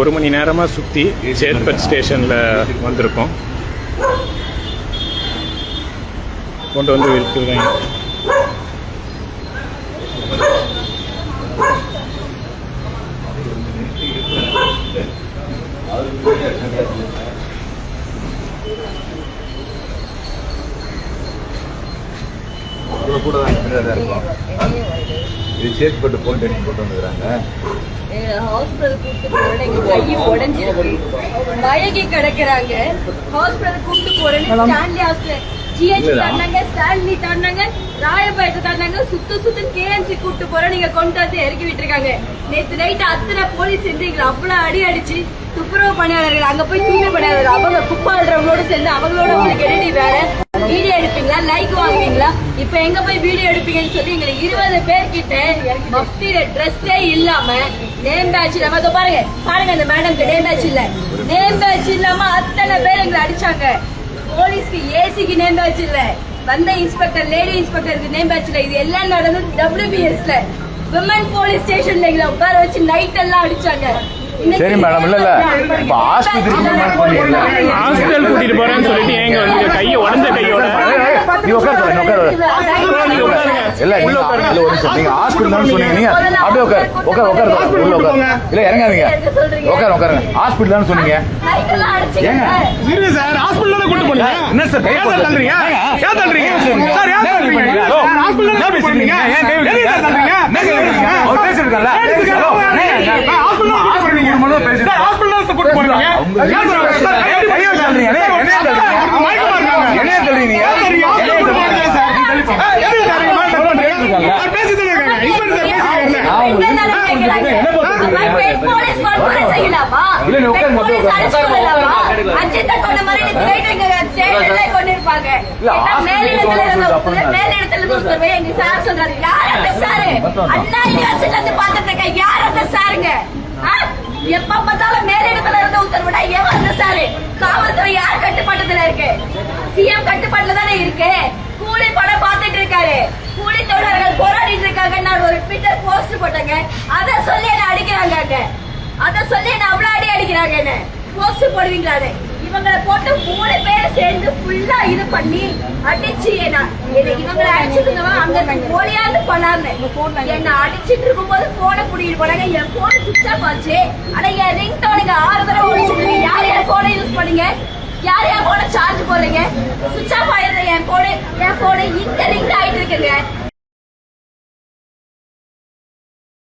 ஒரு மணி நேரமாக சுற்றி சேத்பட் ஸ்டேஷனில் வந்திருக்கோம். கொண்டு வந்து இருக்கிறேன் கூட தான் இருக்கும். இது போட்டு வந்துக்கிறாங்க. ஹாஸ்பிட்டல் கூட்டு போறேன் எங்க கை உடைஞ்சிருக்கு. மயங்கி கிடக்குறாங்க. ஹாஸ்பிட்டல் கூட்டு போறேன் ஸ்டான்லி ஹாஸ்பிட்டல் ஜிஹெச் தந்தாங்க ஸ்டான்லி தந்தாங்க ராயப்பேட்டை தந்தாங்க சுத்து சுத்து கேஎம்சி கூட்டு போறோம் நீங்க கொண்டு வந்து இறக்கி விட்டுருக்காங்க. நேத்து நைட் அத்தனை போலீஸ் இருந்து எங்களை அவ்வளவு அடி அடிச்சு துப்புரவு பணியாளர்கள் அங்க போய் தூய்மை பணியாளர்கள் அவங்க குப்பாடுறவங்களோட சேர்ந்து அவங்களோட உங்களுக்கு என்னடி வேலை? லைக் வாங்குவீங்களா இப்ப எங்க போய் வீடியோ எடுப்பீங்கன்னு சொல்லி எங்களை இருபது பேர் கிட்ட ட்ரெஸ்ஸே இல்லாம நேம் பேட்ச் இல்லாம அதோ பாருங்க பாருங்க அந்த மேடம்க்கு நேம் பேட்ச் இல்ல. நேம் பேட்ச் இல்லாம அத்தனை பேர் எங்களை அடிச்சாங்க. போலீஸ்க்கு ஏசிக்கு நேம் பேட்ச் இல்ல. வந்த இன்ஸ்பெக்டர் லேடி இன்ஸ்பெக்டருக்கு நேம் பேட்ச் இல்ல. இது எல்லாம் நடந்தது டபிள்யூபிஎஸ்ல விமன் போலீஸ் ஸ்டேஷன்ல எங்களை உட்கார வச்சு நைட் எல்லாம் அடிச்சாங்க. சரி மேடம் இல்ல இல்ல இப்ப சொன்னீங்கல்ல ஹாஸ்பிட்டல் கூட்டிட்டு போறேன்னு சொல்லிட்டு ஏங்க வந்து கையை உடஞ்ச கையோட நீ உட்கார சொல்ல உட்கார இல்ல நீங்க இல்ல ஒரு நிமிஷம் நீங்க ஹாஸ்பிட்டல் தான் சொன்னீங்க நீங்க அப்படியே உட்கார் உட்கார் உட்கார். உள்ள உட்கார் இல்ல இறங்காதீங்க உட்கார் உட்காருங்க ஹாஸ்பிட்டல் தான் சொன்னீங்க ஏங்க? சார் ஹாஸ்பிட்டல் கூட்டு போனீங்க என்ன சார் கை தள்ளுறீங்க? ஏன் தள்ளுறீங்க? சார், ஏன் தள்ளுறீங்க? ஹலோ. ஹாஸ்பிட்டல் என்ன பேசுறீங்க? ஏன் யூனிவர்சிட்டில இருந்து பார்த்துட்டு இருக்கேன். யார் அந்த சாருங்க? எப்ப எவன் காவல்துறை யார் கட்டுப்பாட்டுல இருக்கு? சிஎம் கட்டுப்பாட்டுல தானே இருக்கு? கூலி படம் பாத்துட்டு இருக்காரு. கூலி தொழிலாளர்கள் போராடிட்டு இருக்காங்க நான் ஒரு ட்விட்டர் போஸ்ட் போட்டேங்க. அத சொல்லி என்ன அடிக்கிறாங்க அத சொல்லி என்ன அவ்வளவு அடி அடிக்கிறாங்க என்ன போஸ்ட் போடுவீங்களான்னு இவங்களை போட்டு மூணு பேரை சேர்ந்து ஃபுல்லா இது பண்ணி அடிச்சு என்ன இவங்களை அடிச்சிருந்தவன் அங்க போலியாந்து பண்ணாங்க என்ன அடிச்சிட்டு இருக்கும்போது போனை புடிக்கிட்டு போனாங்க. என் போன் சுவிச் ஆஃப் ஆச்சு. ஆனா என் ரிங் டோனுக்கு ஆறு தடவை ஒழிச்சிட்டு யார் என் போனை யூஸ் பண்ணீங்க யார் என் போனை சார்ஜ் போடுறீங்க சுவிட்ச் ஆஃப் ஆயிருந்த என் போனு என் போனு இங்க ரிங் ஆயிட்டு இருக்குங்க